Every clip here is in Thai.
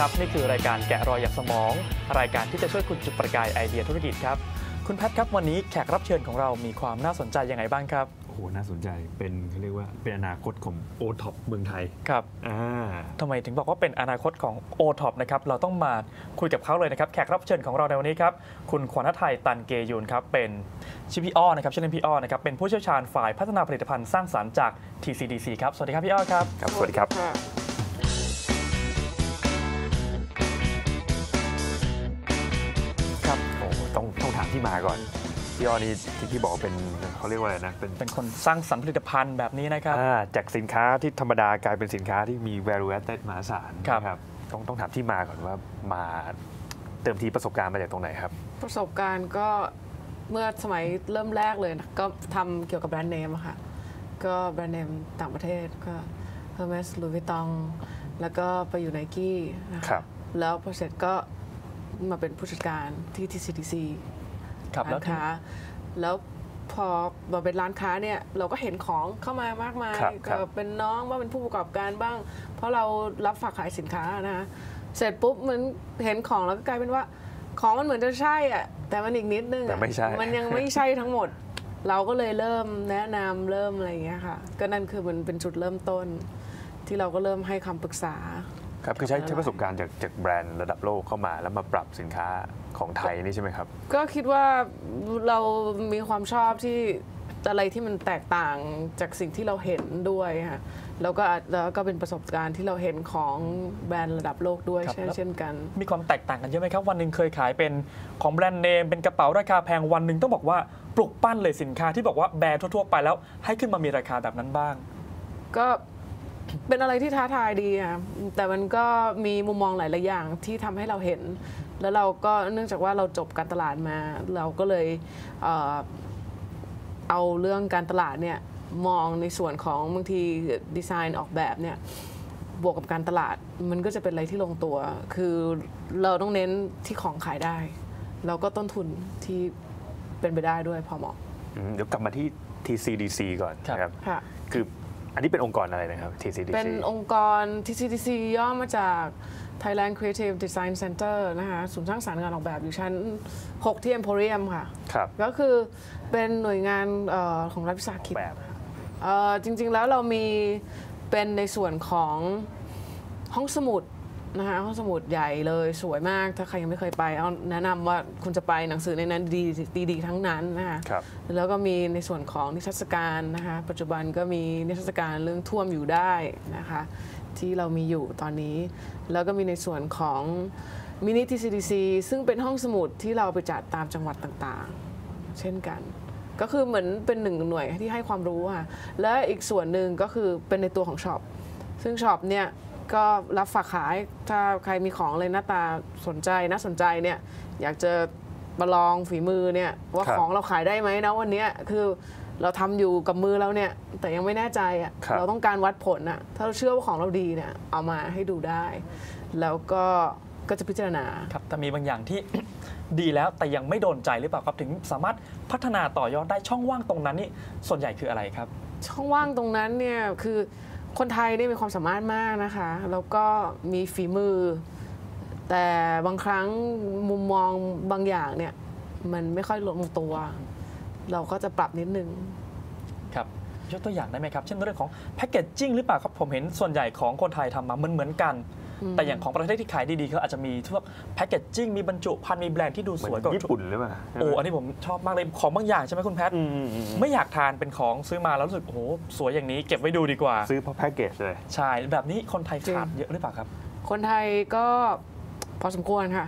ครับ นี่คือรายการแกะรอยอย่างสมอง รายการที่จะช่วยคุณจุดประกายไอเดียธุรกิจครับ คุณแพทครับวันนี้แขกรับเชิญของเรามีความน่าสนใจยังไงบ้างครับ โอ้โห น่าสนใจ เป็นเขาเรียกว่าเป็นอนาคตของโอท็อปเมืองไทย ครับ อ่าทำไมถึงบอกว่าเป็นอนาคตของ o t o p นะครับ เราต้องมาคุยกับเขาเลยนะครับ แขกรับเชิญของเราในวันนี้ครับ คุณขวัญฤทัยตันเกยุนครับ เป็นชื่อพี่อ้อนะครับชื่อเล่นพี่อ้อนะครับ เป็นผู้เชี่ยวชาญฝ่ายพัฒนาผลิตภัณฑ์สร้างสรรค์จาก TCDC ครับ สวัสดีครับพี่อ้อครับ ครับ สวัสดีครับครับ ที่มาก่อนพี่อ้อนี่ที่พี่บอกว่าเป็นเขาเรียกว่าอะไรนะเป็นเป็นคนสร้างสรรค์ผลิตภัณฑ์แบบนี้นะครับอ่าจากสินค้าที่ธรรมดากลายเป็นสินค้าที่มี value added มหาศาลครับ นะครับต้องต้องถามที่มาก่อนว่ามาเติมทีประสบการณ์มาจากตรงไหนครับ ประสบการณ์ก็เมื่อสมัยเริ่มแรกเลยนะก็ทำเกี่ยวกับแบรนด์เนมอะค่ะ ก็แบรนด์เนมต่างประเทศก็ Hermes Louis Vuitton แล้วก็ไปอยู่ไนกี้นะะครับ แล้วพอเสร็จก็มาเป็นผู้จัดการที่ TCDC ครับแล้ร้าวนค้าแล้วพอมาเป็นร้านค้าเนี่ยเราก็เห็นของเข้ามามากมายครับครัก็บเป็นน้องบ้างเป็นผู้ประกอบการบ้าง เพราะเรารับฝากขายสินค้านะคะเสร็จปุ๊บเหมือนเห็นของแล้วก็กลายเป็นว่า ของมันเหมือนจะใช่อะแต่มันอีกนิดนึงอะแต่ไม่ใช่ มันยังไม่ใช่ทั้งหมด เราก็เลยเริ่มแนะนำเริ่มอะไรอย่างเงี้ยค่ะ ก็นั่นคือมันเป็นจุดเริ่มต้น ที่เราก็เริ่มให้คำปรึกษา ครับคือใช้ครับใช้ประสบการณ์จากจากแบรนด์ระดับโลกเข้ามา แล้วมาปรับสินค้าของไทยนี่ใช่ไหมครับ ก็คิดว่าเรามีความชอบที่อะไรที่มันแตกต่างจากสิ่งที่เราเห็นด้วยค่ะแล้วก็อาจแล้วก็เป็นประสบการณ์ที่เราเห็นของแบรนด์ระดับโลกด้วยครับเช่นแล้วเช่นกัน มีความแตกต่างกันเยอะไหมครับ วันหนึ่งเคยขายเป็นของแบรนด์เนมเป็นกระเป๋าราคาแพงวันหนึ่งต้องบอกว่าปลุกปั้นเลยสินค้าที่บอกว่าแบรนด์ทั่วๆไปแล้วให้ขึ้นมามีราคาแบบนั้นบ้าง ก็ เป็นอะไรที่ท้าทายดีค่ะแต่มันก็มีมุมมองหลาย ๆ อย่างที่ทำให้เราเห็น แล้วเราก็เนื่องจากว่าเราจบการตลาดมา เราก็เลยเอ่อเอาเรื่องการตลาดเนี่ยมองในส่วนของบางทีดีไซน์ออกแบบเนี่ยบวกกับการตลาดมันก็จะเป็นอะไรที่ลงตัว คือเราต้องเน้นที่ของขายได้ แล้วก็ต้นทุนที่เป็นไปได้ด้วยพอเหมาะ อืมเดี๋ยวกลับมาที่ TCDC ก่อนครับ นะครับ ค่ะ คือ อันนี้เป็นองค์กรอะไรนะครับ TCDC เป็นองค์กร TCDC ย่อมาจาก Thailand Creative Design Center นะคะศูนย์สร้างสรรค์งานออกแบบอยู่ชั้น 6 ที่ Emporium ค่ะ ครับ ก็คือเป็นหน่วยงานเออของรัฐวิสาหกิจแบบเอ่อจริง ๆ แล้วเรามีเป็นในส่วนของห้องสมุด นะคะห้องสมุดใหญ่เลยสวยมากถ้าใครยังไม่เคยไปเอาแนะนำว่าคุณจะไปหนังสือในนั้นดีดีดีทั้งนั้นนะคะครับแล้วก็มีในส่วนของนิทรรศการนะคะปัจจุบันก็มีนิทรรศการเรื่องท่วมอยู่ได้นะคะที่เรามีอยู่ตอนนี้ แล้วก็มีในส่วนของมินิทีซีดีซีซึ่งเป็นห้องสมุดที่เราไปจัดตามจังหวัดต่างๆ เช่นกัน ก็คือเหมือนเป็นหนึ่งหน่วยที่ให้ความรู้ค่ะและอีกส่วนหนึ่งก็คือเป็นในตัวของช็อปซึ่งช็อปเนี่ย ก็รับฝากขายถ้าใครมีของอะไรหน้าตาสนใจน่าสนใจเนี่ยอยากจะมาลองฝีมือเนี่ยว่าครับของเราขายได้ไหมนะวันเนี้ยคือเราทำอยู่กับมือเราเนี่ยแต่ยังไม่แน่ใจอะครับ เราต้องการวัดผลอะถ้าเราเชื่อว่าของเราดีเนี่ยเอามาให้ดูได้ แล้วก็ก็จะพิจารณา ครับแต่มีบางอย่างที่ ดีแล้วแต่ยังไม่โดนใจหรือเปล่าครับถึงสามารถพัฒนาต่อยอดได้ช่องว่างตรงนั้นนี่ส่วนใหญ่คืออะไรครับ ช่องว่างตรงนั้นเนี่ยคือ คนไทยเนี่มีความสามารถมากนะคะ แล้วก็มีฝีมือ แต่บางครั้งมุมมองบางอย่างเนี่ย มันไม่ค่อยลงตัว เราก็จะปรับนิดนึงครับยกตัวอย่างได้ไหมครับ เช่นเรื่องของแพคเกจจิ้งหรือเปล่าครับผมเห็นส่วนใหญ่ของคนไทยทำมาเหมือนเหมือนกัน แต่อย่างของประเทศที่ขายดีๆเขาอาจจะมีพวกแพ c เกจจิ้งมีบรรจุภัณฑ์มีแบรนด์ที่ดูเหมืสวยอนกว่าญี่ปุ่นหรือเปล่าโอ้อันนี้ผมชอบมากเลยของบางอย่างใช่ไหมคุณแพทอืมอืมอืมไม่อยากทานเป็นของซื้อมาแล้วรู้สึกโอ้โหสวยอย่างนี้เก็บไว้ดูดีกว่า ซื้อเพราะแพ็กเกจเลยใช่แบบนี้คนไทยจริงขาดเยอะหรือเปล่าครับ คนไทยก็พอสมควรค่ะ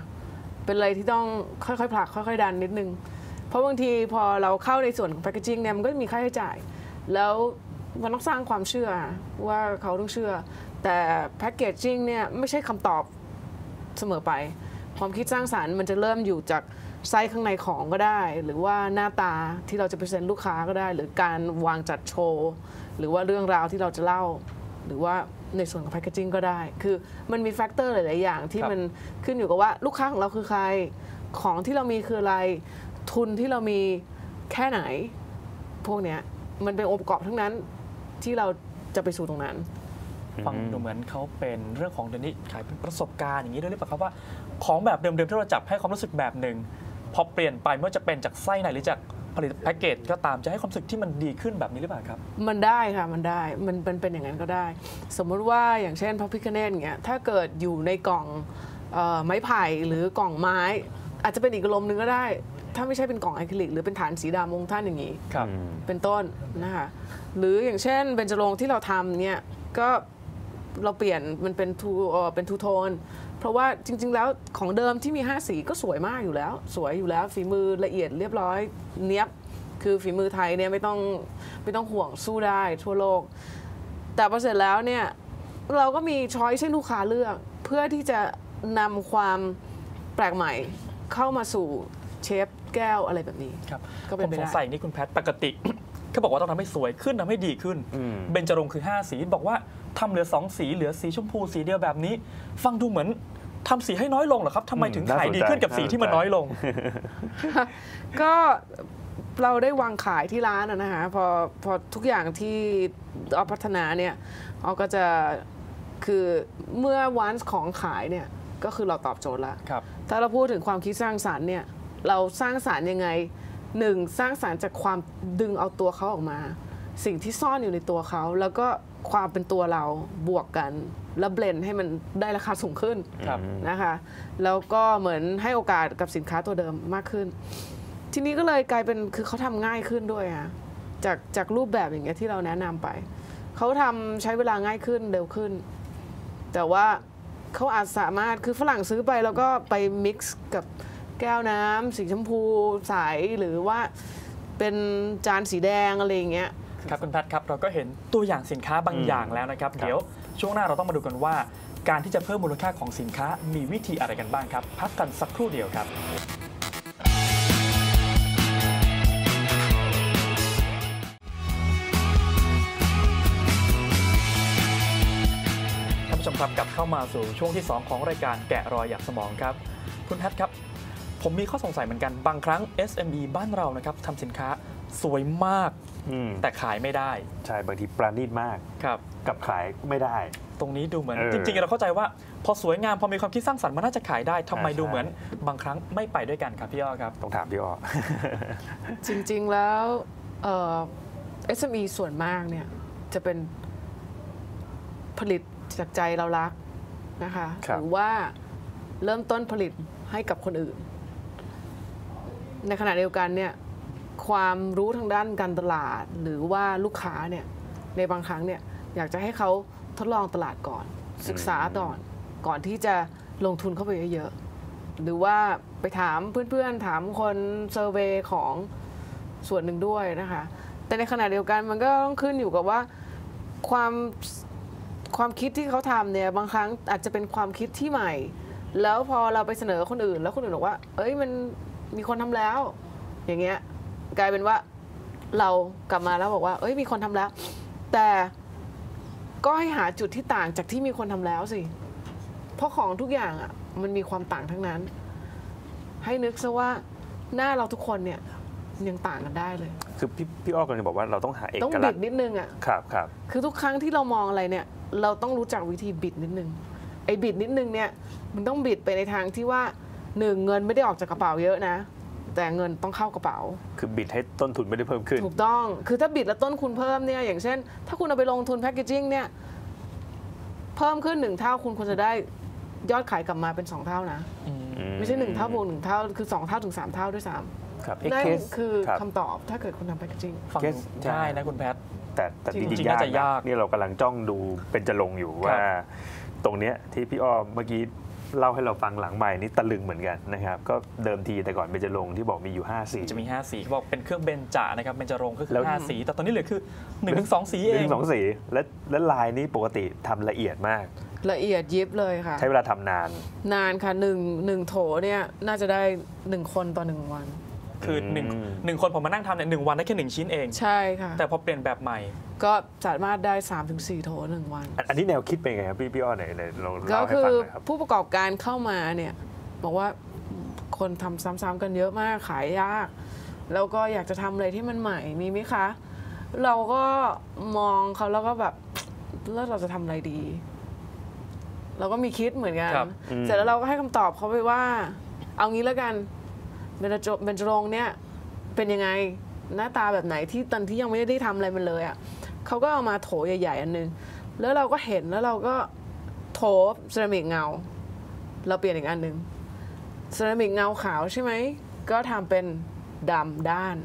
เป็นอะไรที่ต้องค่อยๆผลักค่อยๆดันนิดนึงเพราะบางทีพอเราเข้าในส่วนของแพคเกจิ้งเนี่ยมันก็มีค่าใช้จ่าย แล้วมันต้องสร้างความเชื่อว่าเขาต้องเชื่อ แต่แพคเกจจิ้งเนี่ยไม่ใช่คำตอบเสมอไป ความคิดสร้างสารรค์มันจะเริ่มอยู่จากไซส้ข้างในของก็ได้ หรือว่าหน้าตาที่เราจะไปเซ็นลูกค้าก็ได้ หรือการวางจัดโชว์ หรือว่าเรื่องราวที่เราจะเล่า หรือว่าในส่วนของแพคเกจิ้งก็ได้ คือมันมีแฟกเตอร์หลาย ๆ อย่างที่มันขึ้นอยู่กับว่าลูกค้าของเราคือใคร ของที่เรามีคืออะไร ทุนที่เรามีแค่ไหน พวกเนี้ยมันเป็นองค์ประกอบทั้งนั้นที่เราจะไปสู่ตรงนั้น ฟังดูเหมือนเขาเป็นเรื่องของเดี๋ยวนี้ขายเป็นประสบการณ์อย่างนี้ด้วยหรือเปล่าครับว่าของแบบเดิมๆที่เราจับให้ความรู้สึกแบบหนึ่งพอเปลี่ยนไปไม่ว่าจะเป็นจากไส้ในหรือจากผลิตแพ็กเกจก็ตามจะให้ความรู้สึกที่มันดีขึ้นแบบนี้หรือเปล่าครับ มันได้ค่ะมันได้มันเป็นเป็นอย่างนั้นก็ได้ สมมุติว่าอย่างเช่นพระพิคเนตอย่างเงี้ยถ้าเกิดอยู่ในกล่องเอ่อไม้ไผ่หรือกล่องไม้ อาจจะเป็นอีกอารมณ์หนึงก็ได้ ถ้าไม่ใช่เป็นกล่องอะคริลิก หรือเป็นฐานสีดำองค์ท่านอย่างนี้ครับเป็นต้นนะคะหรืออย่างเช่นเบญจรงค์ที่เราทำเนี่ยก็ เราเปลี่ยนมันเป็นทูเอ่อเป็นทูโทนเพราะว่าจริง ๆ แล้วของเดิมที่มี 5 สีก็สวยมากอยู่แล้ว สวยอยู่แล้วฝีมือละเอียดเรียบร้อยเนี้ยบคือฝีมือไทยเนี่ยไม่ต้องไม่ต้องห่วงสู้ได้ทั่วโลก แต่พอเสร็จแล้วเนี่ยเราก็มีช้อยให้ลูกค้าเลือก เพื่อที่จะนำความแปลกใหม่เข้ามาสู่เชฟแก้วอะไรแบบนี้ครับก็เป็นผมไปสได้งสัยนี่คุณแพทปกติ เขาบอกว่าต้องทำให้สวยขึ้นทำให้ดีขึ้นอืมเบญจรงค์คือ 5 สีบอกว่าทำเหลือ 2 สีเหลือสีชมพูสีเดียวแบบนี้ ฟังดูเหมือนทำสีให้น้อยลงเหรอครับทำไมถึงอืมน่าขายดีสนใจขึ้นกับสีที่มันน่าสนใจน้อยลง ก็เราได้วางขายที่ร้านอะนะคะพอพอทุกอย่างที่เอาพัฒนาเนี่ยเอาก็จะคือเมื่อวันของขายเนี่ยก็คือเราตอบโจทย์ละครับถ้าเราพูดถึงความคิดสร้างสารรค์เนี่ยเราสร้างสารรค์ยังไง หนึ่งสร้างสารรค์จากความดึงเอาตัวเขาออกมา สิ่งที่ซ่อนอยู่ในตัวเขา แล้วก็ความเป็นตัวเราบวกกัน แล้วเบลนด์ให้มันได้ราคาสูงขึ้นครับนะคะ แล้วก็เหมือนให้โอกาสกับสินค้าตัวเดิมมากขึ้น ทีนี้ก็เลยกลายเป็นคือเขาทำง่ายขึ้นด้วยอะจากจากรูปแบบอย่างเงี้ยที่เราแนะนำไป เขาทำใช้เวลาง่ายขึ้นเร็วขึ้น แต่ว่าเขาอาจสามารถคือฝรั่งซื้อไปแล้วก็ไปมิกซ์กับ แก้วน้ำสีชมพูใสหรือว่าเป็นจานสีแดงอะไรอย่างเงี้ยครับคุณแพทครับเราก็เห็นตัวอย่างสินค้าบางอย่างแล้วนะครับ เดี๋ยวช่วงหน้าเราต้องมาดูกันว่า การที่จะเพิ่มมูลค่าของสินค้ามีวิธีอะไรกันบ้างครับ พักกันสักครู่เดียวครับท่านผู้ชมครับกลับเข้ามาสู่ช่วงที่ 2 ของรายการแกะรอยอยากสมองครับ คุณแพทครับ ผมมีข้อสงสัยเหมือนกันบางครั้ง SME บ้านเรานะครับทำสินค้าสวยมากอืมแต่ขายไม่ได้ ใช่บางทีปราณีตมากครับกับขายไม่ได้ ตรงนี้ดูเหมือนเออจริงๆ เราเข้าใจว่า พอสวยงามพอมีความคิดสร้างสรรค์มันน่าจะขายได้ทำไมอ่าดูเหมือนใช่บางครั้งไม่ไปด้วยกันครับพี่อ้อครับต้องถามพี่อ้อจริงๆแล้วเอ่อ SME ส่วนมากเนี่ยจะเป็นผลิตจากใจเรารักนะคะครับหรือว่าเริ่มต้นผลิตให้กับคนอื่น ในขณะเดียวกันเนี่ยความรู้ทางด้านการตลาด หรือว่าลูกค้าเนี่ยในบางครั้งเนี่ยอยากจะให้เขาทดลองตลาดก่อน ศึกษาก่อนก่อนที่จะลงทุนเข้าไปเยอะๆหรือว่าไปถามเพื่อนๆ ถามคนเซอร์เวยของส่วนหนึ่งด้วยนะคะ แต่ในขณะเดียวกันมันก็ต้องขึ้นอยู่กับว่าความความคิดที่เขาทำเนี่ยบางครั้งอาจจะเป็นความคิดที่ใหม่ แล้วพอเราไปเสนอคนอื่น แล้วคนอื่นบอกว่า เอ้ยมัน มีคนทำแล้ว อย่างเงี้ยกลายเป็นว่าเรากลับมาแล้วบอกว่า เอ้ยมีคนทำแล้ว แต่ก็ให้หาจุดที่ต่างจากที่มีคนทำแล้วสิ เพราะของทุกอย่างอะ มันมีความต่างทั้งนั้น ให้นึกซะว่าหน้าเราทุกคนเนี่ยยังต่างกันได้เลย คือพี่พี่อ้อกำลังจะบอกว่าเราต้องหาเอต้องกบิลักดษณ์นิดนึงอะครับครับคือทุกครั้งที่เรามองอะไรเนี่ย เราต้องรู้จักวิธีบิดนิดนึงไอ้บิดนิดนึงเนี่ย มันต้องบิดไปในทางที่ว่า หนึ่งเงินไม่ได้ออกจากกระเป๋าเยอะนะ แต่เงินต้องเข้ากระเป๋า คือบิดให้ต้นทุนไม่ได้เพิ่มขึ้น ถูกต้องคือถ้าบิดแล้วต้นคุณเพิ่มเนี่ยอย่างเช่น ถ้าคุณเอาไปลงทุนแพคเกจิ้งเนี่ยเพิ่มขึ้นหนึ่งเท่าคุณควรจะได้ยอดขายกลับมาเป็นสองเท่านะ ไม่ใช่หนึ่งเท่าบวกหนึ่งเท่า คือสองเท่าถึงสามเท่าด้วยซ้ครับำนั่นเคสคือรับคำตอบถ้าเกิดคุณทำแพคเกจิ้งฟังเคสดูง่ายนะคุณแพทแต่แต่จริจงริงจริงๆยากน่าจะยากนะนี่เรากำลังจ้องดูเป็นจะลงอยู่ว่า ตรงเนี้ยที่พี่อ้อเมื่อกี้ เล่าให้เราฟังหลังใหม่นี่ตะลึงเหมือนกันนะครับ ก็เดิมทีแต่ก่อนเป็นจะลงที่บอกมีอยู่ 5 สี จะมี 5 สีเขาบอกเป็นเครื่องเบนจานะครับเบนจรงค์ก็คืแล้อว5สี แต่ตอนนี้เหลือคือ1นถึงสสีหเอนึ่งงสองสีและและลายนี้ปกติทำละเอียดมาก ละเอียดยิบเลยค่ะ ใช้เวลาทำนาน นานค่ะหนึ่งหนึ่งโถเนี่ยน่าจะได้หนึ่งคนต่อหนึ่งวัน คือหนึ่งอืมหนึ่งคนผมมานั่งทำเนี่ยหนึ่งวันได้แค่หนึ่งชิ้นเอง ใช่ค่ะ แต่พอเปลี่ยนแบบใหม่ ก็สามารถได้ 3-4 โถหนึ่งวัน อันอันนี้แนวคิดเป็นไงครับพี่พี่อ้อไหนไหนเราก็เล่าให้คืฟัองหน่อยครับผู้ประกอบการเข้ามาเนี่ยบอกว่าคนทำซ้ำๆกันเยอะมากขายยาก แล้วก็อยากจะทำอะไรที่มันใหม่มีไหมคะ เราก็มองเขาแล้วก็แบบแล้วเราจะทำอะไรดี เราก็มีคิดเหมือนกันครับเสร็จแล้วเราก็ให้คำตอบเขาไปว่า เอางี้แล้วกัน เบนจเบนจรงค์เนี่ยเป็นยังไงหน้าตาแบบไหนที่ตอนที่ยังไม่ได้ทำอะไรมันเลยอะ่ะเขาก็เอามาโถใหญ่ๆอันนึง แล้วเราก็เห็นแล้วเราก็โถเซรามิกเงา เราเปลี่ยนอีกอันหนึ่งเซรามิกเงาขาวใช่ไหมก็ทำเป็นดำด้าน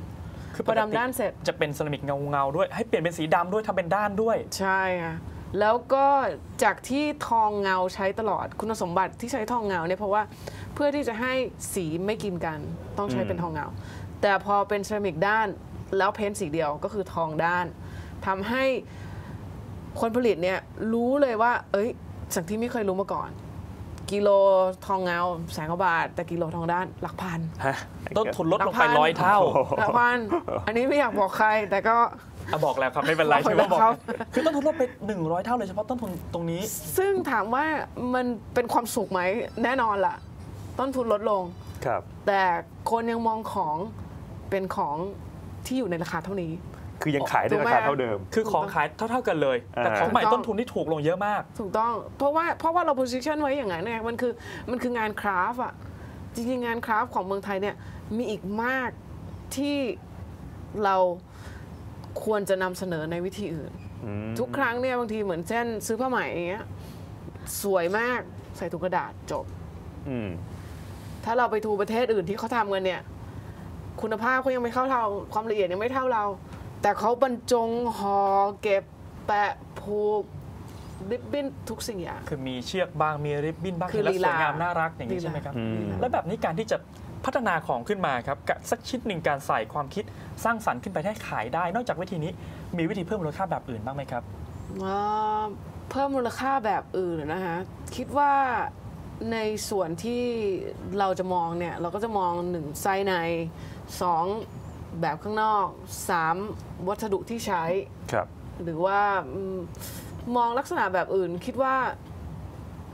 คือพอดำด้านเสร็จจะเป็นเซรามิกเงาเงาๆด้วย ให้เปลี่ยนเป็นสีดำด้วยทำเป็นด้านด้วย ใช่ค่ะ แล้วก็จากที่ทองเงาใช้ตลอดคุณสมบัติที่ใช้ทองเงาเนี่ยเพราะว่าเพื่อที่จะให้สีไม่กินกันต้องใช้เป็นทองเงา แต่พอเป็นเซรามิกด้านแล้วเพ้นท์สีเดียวก็คือทองด้านทำให้คนผลิตเนี่ยรู้เลยว่า เอ้ยสิ่งที่ไม่เคยรู้มาก่อนกิโลทองเงาแสนกว่าบาท แต่กิโลทองด้านหลักพันฮะต้นทุนลดลงหลักพัไปนร้อยเท่าหลักพันอันนี้ไม่อยากบอกใครแต่ก็ อะบอกแล้วครับไม่เป็นไรบอกใช่ไหมแล้วบอกครับคือต้นทุนลดไป 100 เท่าเลยเฉพาะต้นทุนตรงนี้ ซึ่งถามว่ามันเป็นความสุขไหมแน่นอนล่ะ ต้นทุนลดลงครับ แต่คนยังมองของเป็นของที่อยู่ในราคาเท่านี้ คือยังขายได้ถูกราไหมคาเท่าเดิม คือของขายเท่า ๆกันเลย แต่อ่าของใหม่ถูกต้องต้นทุนที่ถูกลงเยอะมาก ถูกต้อง เพราะว่าเพราะว่าเรา position ไว้อย่างนั้นเนี่ยมันคือมันคืองานคราฟต์อะจริงๆงานคราฟต์ของเมืองไทยเนี่ยมีอีกมากที่เรา ควรจะนำเสนอในวิธีอื่นอืมทุกครั้งเนี่ยบางทีเหมือนเช่น ซื้อผ้าไหมอย่างเงี้ยสวยมากใส่ถุงกระดาษจบอืมถ้าเราไปดูประเทศอื่นที่เขาทำกันเนี่ย คุณภาพเขายังไม่เข้าเราความละเอียดยังไม่เท่าเรา แต่เขาบรรจงห่อเก็บแปะผูกริบบิ้นทุกสิ่งอย่าง คือมีเชือกบางมีริบบิ้นบ้างคือและลีสลาวยงามน่ารักอย่างนี้ใช่ไหมครับอืมแล้วแบบนี้การที่จะ พัฒนาของขึ้นมาครับกะสักชิ้นหนึ่งการใส่ความคิดสร้างสรรค์ขึ้นไปให้ขายได้ นอกจากวิธีนี้มีวิธีเพิ่มมูลค่าแบบอื่นบ้างไหมครับอ่าเพิ่มมูลค่าแบบอื่นนะคะคิดว่าในส่วนที่เราจะมองเนี่ยเราก็จะมองหนึ่งไซส์ในสองแบบข้างนอกสามวัสดุที่ใช้ครับหรือว่าอืมมองลักษณะแบบอื่นคิดว่า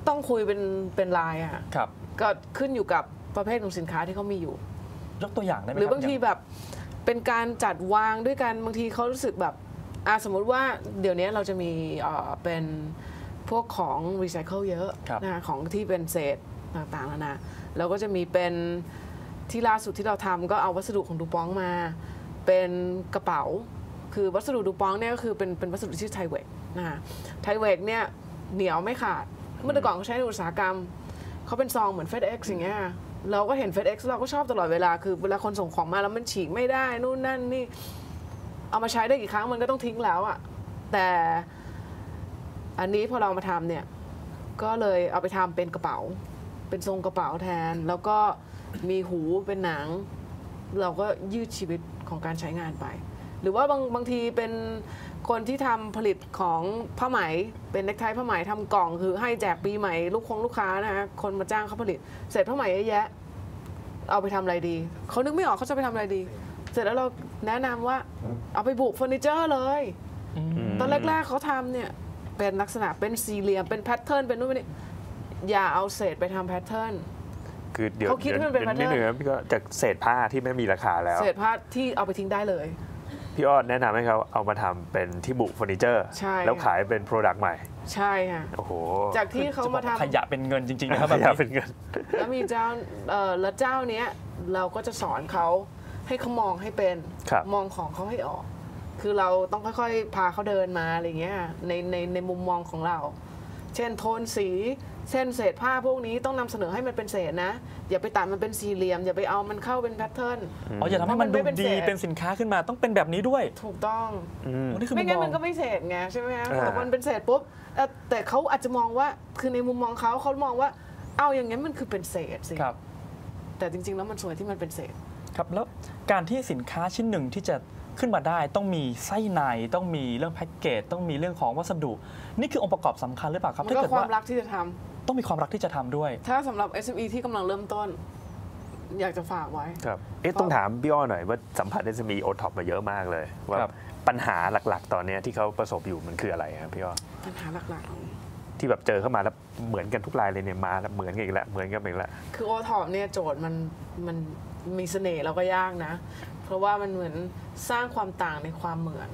ต้องคุยเป็นเป็นลายอะครับก็ขึ้นอยู่กับ ประเภทของสินค้าที่เขามีอยู่ ยกตัวอย่างได้ไหมหรืคอรับางทีแบบเป็นการจัดวางด้วยกันบางทีเขารู้สึกแบบอะสมมุติว่าเดี๋ยวนี้เราจะมีเอ่อเป็นพวกของรีไซเคิลเยอะครับ นะคะของที่เป็นเศษต่างๆแล้วนะเราก็จะมีเป็นที่ล่าสุดที่เราทำก็เอาวัสดุของดูปองมา เป็นกระเป๋า คือวัสดุดูปองเนี่ยก็คือเป็นเป็นวัสดุที่ชื่อไทเวกนะคะไทเวกเนี่ยเหนียวไม่ขาดเมื่อแต่ก่อนเขาใช้ในอุตสาหกรรม เขาเป็นซองเหมือน FedEx อย่างเงี้ย เราก็เห็น FedEx เราก็ชอบตลอดเวลาคือเวลาคนส่งของมาแล้วมันฉีกไม่ได้นู่นนั่นนี่เอามาใช้ได้กี่ครั้งมันก็ต้องทิ้งแล้วอะแต่อันนี้พอเรามาทำเนี่ยก็เลยเอาไปทำเป็นกระเป๋า เป็นทรงกระเป๋าแทน แล้วก็มีหูเป็นหนัง เราก็ยืดชีวิตของการใช้งานไป หรือว่าบางบางทีเป็น คนที่ทำผลิตของผ้าไหม เป็นเนกไทผ้าไหมทำกล่อง คือให้แจกปีใหม่ลูกคงลูกค้านะฮะคนมาจ้างเขาผลิต เสร็จผ้าไหมเยอะแยะ เอาไปทำอะไรดี เขานึกไม่ออกเขาจะไปทำอะไรดี เสร็จแล้วเราแนะนำว่า เอาไปบุเฟอร์นิเจอร์เลยตอนแรกๆเขาทำเนี่ยเป็นลักษณะเป็นสี่เหลี่ยมเป็นแพทเทิร์นเป็นนู่นเป็นนี่อย่าเอาเศษไปทำแพทเทิร์นคือเดี๋ยวเขาคิดว่ามันเป็นดี๋ยวนิด pattern นึงนะพี่ก็จากเศษผ้าที่ไม่มีราคาแล้ว เศษผ้าที่เอาไปทิ้งได้เลย พี่อ้อแนะนำให้เขาเอามาทำเป็นที่บุเฟอร์นิเจอร์ ใช่ แล้วค่ะขายเป็นโปรดักต์ใหม่ ใช่ค่ะ โอ้โหจากที่เขามาจะบอกทำขยะเป็นเงินจริง ๆ นะครับขแบบยะนี้เป็นเงิน แล้วมีเจ้าเอ่อแล้วเจ้าเนี้ยเราก็จะสอนเขาให้เขามองให้เป็น ครับ มองของเขาให้ออก คือเราต้องค่อยๆ พาเขาเดินมาอะไรเงี้ยในในในมุมมองของเรา เช่นโทนสี เช่นเศษผ้าพวกนี้ต้องนำเสนอให้มันเป็นเศษนะ อย่าไปตัดมันเป็นสี่เหลี่ยม อย่าไปเอามันเข้าเป็นแพทเทิร์นอ๋ออย่าทำให้มันเพดูราะมันไม่เป็นดีเศษเป็นสินค้าขึ้นมาต้องเป็นแบบนี้ด้วย ถูกต้องอืมโอ้นี่คือไม่งั้นมุมันมก็มองไม่เศษไงใช่ไหมฮะอ่าแต่มันเป็นเศษปุ๊บเอ่อแต่เขาอาจจะมองว่าคือในมุมมองเขาเขามองว่า เอาอย่างงั้นมันคือเป็นเศษสิครับแต่จริง ๆ แล้วมันสวยที่มันเป็นเศษ ครับแล้วการที่สินค้าชิ้นหนึ่งที่จะขึ้นมาได้ต้องมีไส้ในต้องมีเรื่องแพ็กเกจต้องมีเรื่องของวัสดุ นี่คือองค์ประกอบสำคัญหรือเปล่าครับมันถ้าก็เกิดความว่ารักที่จะทำ ต้องมีความรักที่จะทำด้วย ถ้าสำหรับ SME ที่กำลังเริ่มต้น อยากจะฝากไว้ ครับ เอ๊ะ ต้องถามพี่อ้อหน่อยว่าสัมผัส SME o t o p มาเยอะมากเลย ว่าครับ ปัญหาหลักๆ ตอนเนี้ยที่เขาประสบอยู่มันคืออะไรครับพี่อ้อ ปัญหาหลักที่แบบเจอเข้ามาแล้วเหมือนกันทุกรายเลยเนี่ยมาแล้วเหมือนกันอีกแล้วเหมือนกันอีกแล้วๆคือโอทอปเนี่ยโจทย์มันมันมีเสน่ห์แล้วก็ยากนะ เพราะว่ามันเหมือนสร้างความต่างในความเหมือน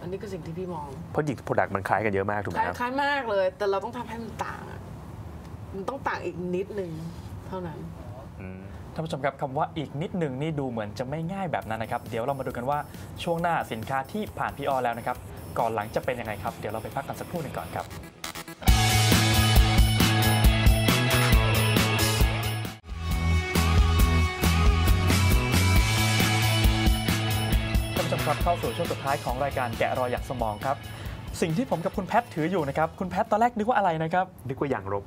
อันนี้คือสิ่งที่พี่มอง เพราะจริงโปรดักต์มันคล้ายกันเยอะมากถูกไหคมล้ายครับ คล้ายมากเลย แต่เราต้องทำให้มันต่างอะ มันต้องต่างอีกนิดนึงเท่านั้นอืมท่านผู้ชมครับคำว่าอีกนิดหนึ่งนี่ดูเหมือนจะไม่ง่ายแบบนั้นนะครับ เดี๋ยวเรามาดูกันว่าช่วงหน้าสินค้าที่ผ่านพี่ออแล้วนะครับ ก่อนหลังจะเป็นยังไงครับ เดี๋ยวเราไปพักกันสักครู่หนึ่งก่อนครับ ท่านผู้ชมครับเข้าสู่ช่วงสุดท้ายของรายการแกะรอยอยากสมองครับ สิ่งที่ผมกับคุณแพทถืออยู่นะครับ คุณแพทตอนแรกนึกว่าอะไรนะครับ นึกว่าอย่างรบ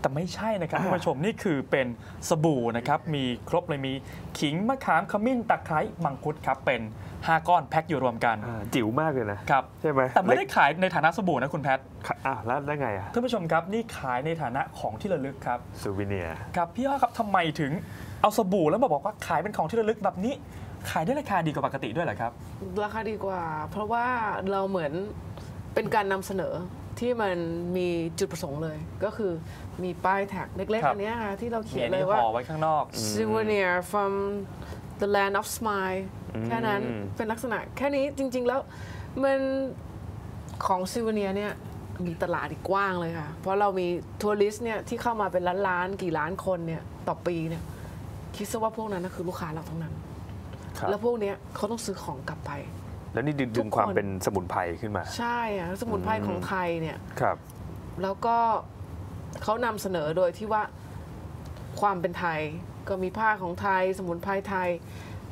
แต่ไม่ใช่นะครับอ่าท่านผู้ชมนี่คือเป็นสบู่นะครับ มีครบเลยมีขิงมะขามขมิ้นตะไคร้มังคุดครับ เป็น 5 ก้อนแพ็คอยู่รวมกันอ่าจิ๋วมากเลยนะครับใช่ไหมแต่ไม่ได้เล็กขายในฐานะสบู่นะคุณแพทอะแล้วได้ไงอะท่านผู้ชมครับนี่ขายในฐานะของที่ระลึกครับซูวิเนียครับพี่อ้อครับทำไมถึงเอาสบู่แล้วมาบอกว่าขายเป็นของที่ระลึกแบบนี้ ขายได้ราคาดีกว่าปกติด้วยเหรอครับ ราคาดีกว่า เพราะว่าเราเหมือนเป็นการนำเสนอ ที่มันมีจุดประสงค์เลย ก็คือมีป้ายแท็กเล็กครัๆบอันเนี้ยค่ะที่เราเขีเขียยนนเลนี่ยว่าห่อไว้ข้างนอก souvenir from the land of smile อืมแค่นั้นเป็นลักษณะแค่นี้จริง ๆ แล้วมันของ souvenir เนี่ยมีตลาดอีกกว้างเลยค่ะ เพราะเรามีทัวริสต์เนี่ยที่เข้ามาเป็นล้านๆกี่ล้านคนเนี่ยต่อปีเนี่ยคิดซะว่าพวกนั้นนะคือลูกค้าเราทั้งนั้นครับแล้วพวกเนี้ยเขาต้องซื้อของกลับไป แล้วนี่ดึงทุดึกงคนความเป็นสมุนไพรขึ้นมา ใช่อะสมุนไพรของไทยเนี่ยครับ แล้วก็เขานำเสนอโดยที่ว่าความเป็นไทยก็มีผ้าของไทย สมุนไพรไทย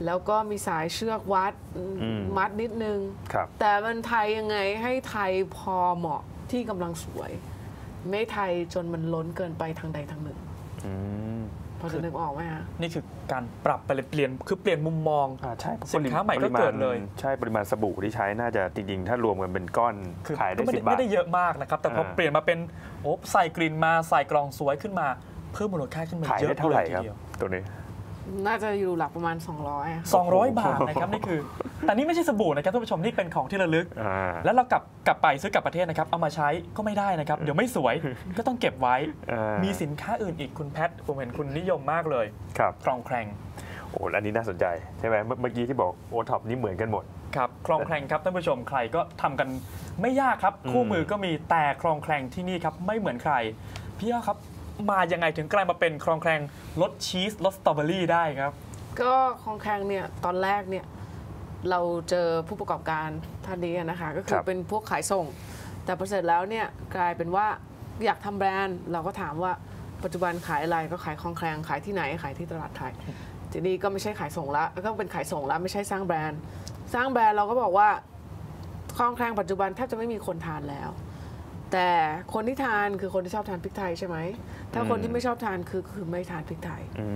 แล้วก็มีสายเชือกวัดอืมมัดนิดนึงครับแต่มันไทยยังไงให้ไทยพอเหมาะที่กำลังสวย ไม่ไทยจนมันล้นเกินไปทางใดทางหนึ่งอืม พอจะนึกออกไหมฮะนี่คือการปรับไปเลยเปลี่ยนคือเปลี่ยนมุมมองอ่าใช่สินค้าใหม่ก็ปริณเกิดเลย ใช่ปริมาณสบู่ที่ใช้น่าจะจริงๆ ถ้ารวมกันเป็นก้อนคือขายได้ก็ไม่สิได้บบาทไม่ได้เยอะมากนะครับ แต่พออ่าเปลี่ยนมาเป็นโอ้ใส่กลิ่นมาใส่กล่องสวยขึ้นมา เพิ่มมูลค่าขึ้นมาขายเยอะได้เท่าไหร่ลยครับทีดียวตัวนี้ น่าจะอยู่หลักประมาณ 200อะ200 บาทนะครับนี่คือ แต่นี่ไม่ใช่สบู่นะครับท่านผู้ชมนี่เป็นของที่ระลึก อ่า แล้วเรากลับกลับไปซื้อกลับประเทศนะครับ เอามาใช้ก็ไม่ได้นะครับ เดี๋ยวไม่สวย ก็ต้องเก็บไว้ อ่ามีสินค้าอื่นอีกคุณแพทผมเห็นคุณนิยมมากเลยครับ คลองแคลงโอ้อันนี้น่าสนใจใช่ไหมเมื่อเมื่อกี้ที่บอกโอท็อปนี่เหมือนกันหมด ครับคลองแคลงครับท่านผู้ชมใครก็ทำกันไม่ยากครับอืมคู่มือก็มีแต่คลองแคลงที่นี่ครับไม่เหมือนใคร พี่อ้อครับ มายังไงถึงกลายมาเป็นคลองแคลงรสชีสรสสตรอเบอรี่ได้ครับ ก็ของแคงเนี่ยตอนแรกเนี่ยเราเจอผู้ประกอบการท่านนี้นะคะก็คืคอรับ เป็นพวกขายส่ง แต่พอเสร็จแล้วเนี่ยกลายเป็นว่าอยากทำแบรนด์เราก็ถามว่าปัจจุบันขายอะไรก็ขายของแคลงขายที่ไหนขายที่ตลาดไทยทีนี้ก็ไม่ใช่ขายส่งละก็เป็นขายส่งละไม่ใช่สร้างแบรนด์ สร้างแบรนด์เราก็บอกว่าของแคลงปัจจุบันแทบจะไม่มีคนทานแล้ว แต่คนที่ทานคือคนที่ชอบทานพริกไทยใช่ไหม ถ้าคนที่ไม่ชอบทานคือคือไม่ทานพริกไทยอื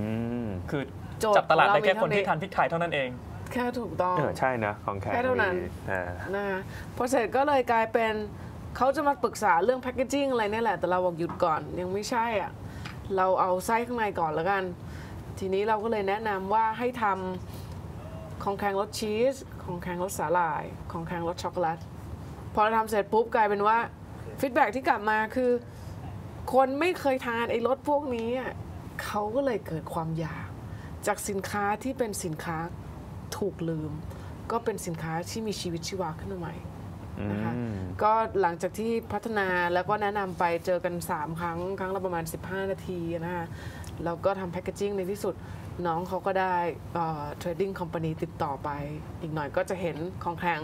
มคือโจทย์จับตลาดได้แค่ของเรามีคนที่เท่านี้ทานพริกไทยเท่านั้นเอง แค่ถูกต้องเออใช่นะของแขกแค่เท่านั้นมีอ่านะคะพอเสร็จก็เลยกลายเป็นเขาจะมาปรึกษาเรื่องแพคเกจิ้งอะไรเนี่ยแหละแต่เราบอกหยุดก่อนยังไม่ใช่อะเราเอาไส้ข้างในก่อนแล้วกัน ทีนี้เราก็เลยแนะนำว่าให้ทำของแข็งรสชีสของแข็งรสสาหร่าย ของแข็งรสช็อกโกแลตพอเราทำเสร็จปุ๊บกลายเป็นว่า ฟีดแบ็ที่กลับมาคือ คนไม่เคยทานไอ้รสพวกนี้อะเขาก็เลยเกิดความอยาก จากสินค้าที่เป็นสินค้าถูกลืม ก็เป็นสินค้าที่มีชีวิตชีวาขึ้นมาใหม่นะคะอืมก็หลังจากที่พัฒนาแล้วก็แนะนำไปเจอกัน 3 ครั้ง ครั้งละประมาณ 15 นาทีนะคะแล้วก็ทำแพคเกจิ้งในที่สุดน้องเขาก็ได้เทรดดิ้งคอมพานีติดต่อไป อีกหน่อยก็จะเห็นของแข่ง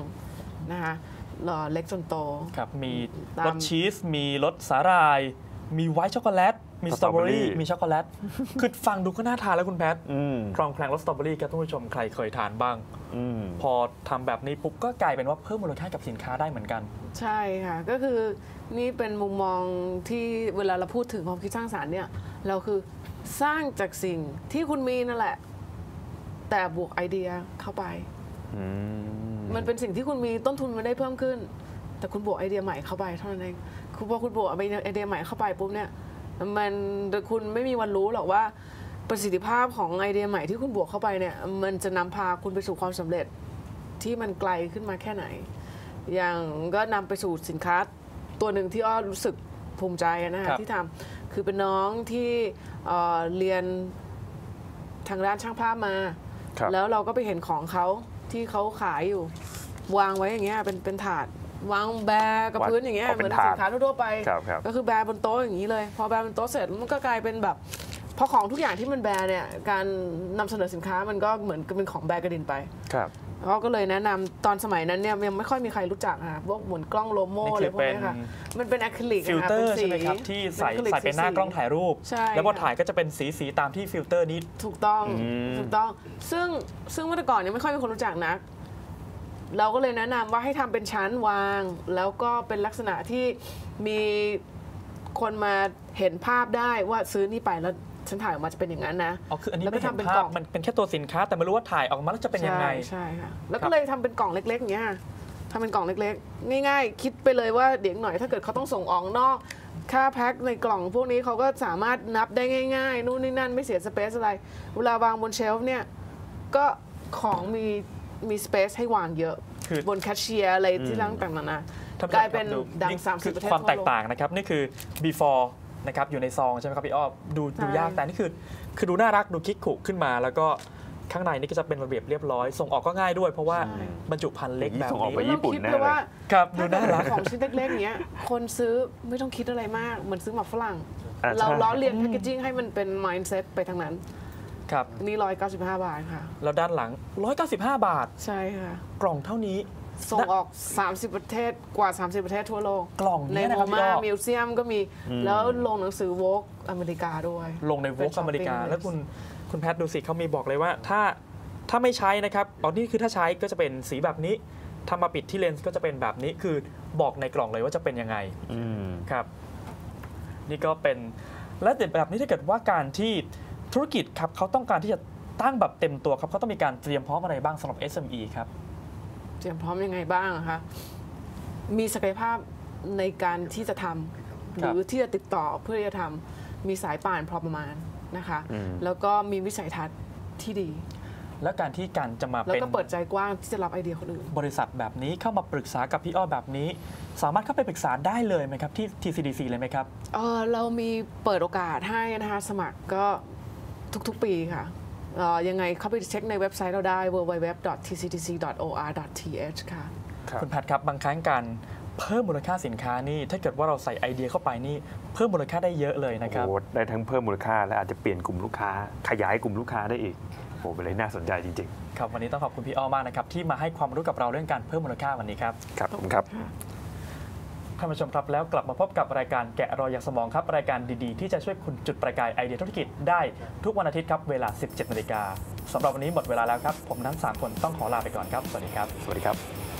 นะคะรอ เล็กจนโต ครับ มีตาม รสชีส มีรสสาหร่าย มีไวท์ช็อกโกแลต มีสตรอเบอรี่ Strawberry มีช็อกโกแลต คือฟังดูก็น่าทานแล้วคุณแพทอืมคลองแคลงรสสตรอเบอรี่ครับท่านผู้ชมใครเคยทานบ้าง อืม พอทำแบบนี้ปุ๊บก็กลายเป็นว่าเพิ่มมูลค่ากับสินค้าได้เหมือนกัน ใช่ค่ะ ก็คือนี่เป็นมุมมองที่เวลาเราพูดถึงความคิดสร้างสารรค์เนี่ย เราคือสร้างจากสิ่งที่คุณมีนั่นแหละ แต่บวกไอเดียเข้าไป อืม มันเป็นสิ่งที่คุณมีต้นทุนมันได้เพิ่มขึ้น แต่คุณบวกไอเดียใหม่เข้าไปเท่านั้นเองคือพอคุณบวกไอเดียไอเดียใหม่เข้าไปปุ๊บเนี่ยมันคุณไม่มีวันรู้หรอกว่าประสิทธิภาพของไอเดียใหม่ที่คุณบวกเข้าไปเนี่ยมันจะนำพาคุณไปสู่ความสำเร็จที่มันไกลขึ้นมาแค่ไหน อย่างก็นำไปสู่สินค้าตัวหนึ่งที่อ้อรู้สึกภูมิใจนะครัคะบที่ทำคือเป็นน้องที่เอ่อเรียนทางด้านช่างภาพมาครับแล้วเราก็ไปเห็นของเขา ที่เขาขายอยู่ วางไว้อย่างเงี้ยเป็นเป็นถาด วางแบร์กับวางพื้นอย่างเงี้ยอ๋อเหเป็มือนนถาดสินค้าทั่วๆไปครับครับก็คือแบร์บนโต๊ะอย่างนี้เลย พอแบร์บนโต๊ะเสร็จมันก็กลายเป็นแบบพอของทุกอย่างที่มันแบร์เนี่ยการนำเสนอสินค้ามันก็เหมือนกับเป็นของแบร์กระดินไปครับ เขาก็เลยแนะนำตอนสมัยนั้นเนี่ยยังไม่ค่อยมีใครรู้จักค่ะพวกเหมือนกล้องโลโมนี่อะคือไรพวกเนี้ยค่ะเป็นมันเป็นอะคริลิกฟิลอะค่ะเตอเป็นร์สีใช่ไหมครับที่ใส่อะคริลิใส่เป็นหน้ากล้องถ่ายรูปใช่แล้วพอค่ะถ่ายก็จะเป็นสีสีๆตามที่ฟิลเตอร์นี้ถูกต้องอืมถูกต้อง ซึ่งซึ่งเมื่อแต่ก่อนยังไม่ค่อยมีคนรู้จักนักเราก็เลยแนะนำว่าให้ทำเป็นชั้นวาง แล้วก็เป็นลักษณะที่มีคนมาเห็นภาพได้ว่าซื้อนี่ไปแล้ว ฉันถ่ายออกมาจะเป็นอย่างนั้นนะอ๋อคืออันนี้แล้วก็ไม่เห็นทำเป็นภากล่พองมันเป็นแค่ตัวสินค้า แต่ไม่รู้ว่าถ่ายออกมาแล้วจะเป็นยังไงใช่ใช่ค่ะแล้วครัก็บเลยทำเป็นกล่องเล็กๆอย่างเงี้ยค่ะทำเป็นกล่องเล็กๆ ง่าย ๆ คิดไปเลยว่าเดี๋ยวหน่อยถ้าเกิดเขาต้องส่งออกนอก ค่าแพ็คในกล่องพวกนี้เขาก็สามารถนับได้ง่าย ๆ นู่นนี่นั่นไม่เสียสเปซอะไร เวลาวางบนเชลฟ์เนี่ยก็ของมีมีสเปซให้วางเยอะคือบนแคชเชียร์อะไรที่ต่างๆนานาท่านผู้ชมกลายเป็นครับดังนี่สามสิคืบอประเทศความทั่วแตกโลกต่างนะครับ นี่คือ before นะครับอยู่ในซองใช่ไหมครับพี่อ้อดูดูใช่ยากแต่นี่คือคือดูน่ารักดูคิกขุขึ้นมา แล้วก็ข้างในนี่ก็จะเป็นระเบียบเรียบร้อย ส่งออกก็ง่ายด้วย เพราะว่าบรรจุภัณฑ์เล็กแบบส่งออกนี้ไปญี่ปุ่นคิดแน่เลยเลยว่าครับดูถ้าเกิน่าดรักของชิ้นเล็กๆอย่างเงี้ยคนซื้อไม่ต้องคิดอะไรมาก เหมือนซื้อหมากฝรั่งอ่าเราใช่ล้อเลียนแพคเกจิ้งให้มันเป็น mindset ไปทางนั้น ครับนี่ 195 บาทค่ะ แล้วด้านหลัง 195 บาท ใช่ค่ะ กล่องเท่านี้ ส่งออก 30 ประเทศกว่า 30 ประเทศทั่วโลกกล่องในเนี้นะโมครับพี่มาอ้อมิวเซียมก็มี แล้วลงหนังสือโวกอเมริกาด้วย ลงในเป็วนกอเมริกา shopping แล้วคุณคุณแพทย์ดูสิเขามีบอกเลยว่า ถ้าถ้าไม่ใช้นะครับตอนนี้คือถ้าใช้ก็จะเป็นสีแบบนี้ถ้ามาปิดที่เลนส์ก็จะเป็นแบบนี้คือบอกในกล่องเลยว่าจะเป็นยังไงอืม ครับ นี่ก็เป็นและแต่แบบนี้ถ้าเกิดว่าการที่ธุรกิจครับเขาต้องการที่จะตั้งแบบเต็มตัวครับเขาต้องมีการเตรียมพร้อมอะไรบ้างสำหรับ SME ครับ เตรียมพร้อมยังไงบ้างอะคะมีศักยภาพในการที่จะทำหครับรือที่จะติดต่อเพื่อที่จะทำมีสายป่านพอประมาณนะคะอืมแล้วก็มีวิสัยทัศน์ที่ดี แล้วการที่การจะมาแล้วเป็นก็เปิดใจกว้างที่จะรับไอเดียคนอื่นบริษัทแบบนี้เข้ามาปรึกษากับพี่อ้อแบบนี้ สามารถเข้าไปปรึกษาได้เลยไหมครับที่ TCDC เลยไหมครับเออเรามีเปิดโอกาสให้นะคะสมัครก็ทุกๆ ปีค่ะเอ่อ ยังไงเข้าไปเช็คในเว็บไซต์เราได้ www.tcdc.or.th ค่ะครับคุณแพทย์ครับ บางครั้งการเพิ่มมูลค่าสินค้านี่ ถ้าเกิดว่าเราใส่ไอเดียเข้าไปนี่ เพิ่มมูลค่าได้เยอะเลยนะครับโอ้โหได้ทั้งเพิ่มมูลค่าและอาจจะเปลี่ยนกลุ่มลูกค้า ขยายกลุ่มลูกค้าได้อีกโอ้โหเป็นอะไรน่าสนใจจริงครับวันนี้ต้องขอบคุณพี่อ้อมากนะครับที่มาให้ความรู้กับเราเรื่องการเพิ่มมูลค่าวันนี้ครับๆครับผมครับ ท่านผู้ชมครับแล้วกลับมาพบกับรายการแกะรอยอย่างสมองครับ รายการดีๆ ที่จะช่วยคุณจุดประกายไอเดียธุรกิจได้ทุกวันอาทิตย์ครับ เวลา 17นาฬิกาสำหรับวันนี้หมดเวลาแล้วครับ ผมทั้งสามคนต้องขอลาไปก่อนครับ สวัสดีครับ สวัสดีครับ